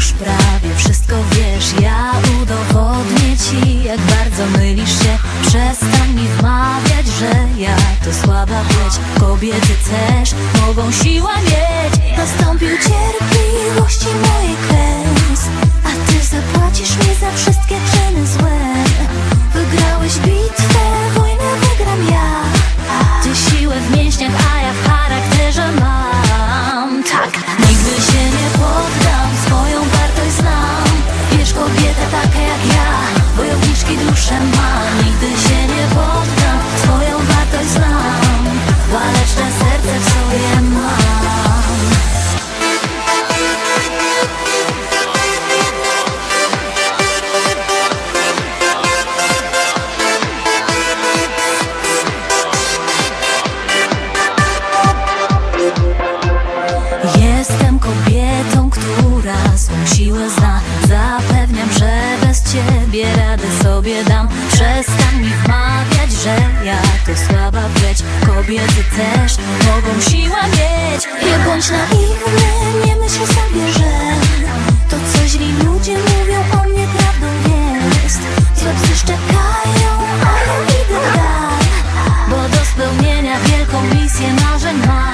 Już prawie wszystko wiesz. Ja udowodnię ci Jak bardzo mylisz się. Przestań mi wmawiać, że ja to słaba płeć. Kobiety też mogą siła mieć. Nastąpił cierpień. Ciebie radę sobie dam. Przestań mi wmawiać, że ja to słaba pleć Kobiety też mogą siłę mieć. Nie bądź naiwny, nie myśl sobie, że To co źli ludzie mówią o mnie prawdą jest. Złe psy szczekają, a ja idę w dal Bo do spełnienia wielką misję marzeń mam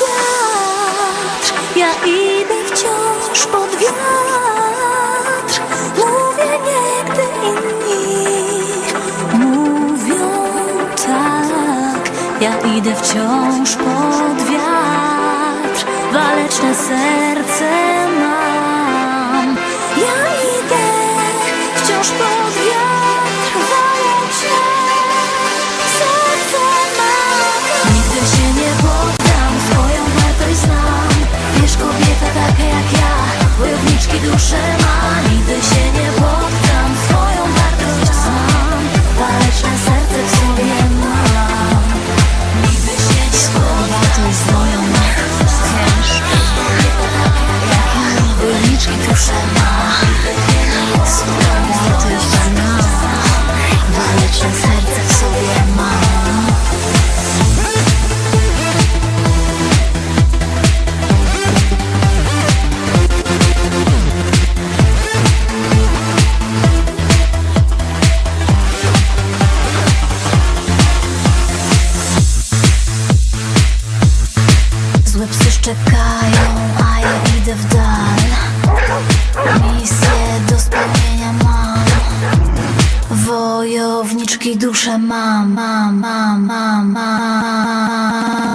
wiatr, ja idę wciąż pod wiatr. Mówię nie, gdy inni. Mówią tak. Ja idę wciąż pod wiatr. Waleczne serce duszę ma Nigdy się nie Szczekają, a ja idę w dal. Misję do spełnienia mam. Wojowniczki duszę mam, mam, mam, mam, mam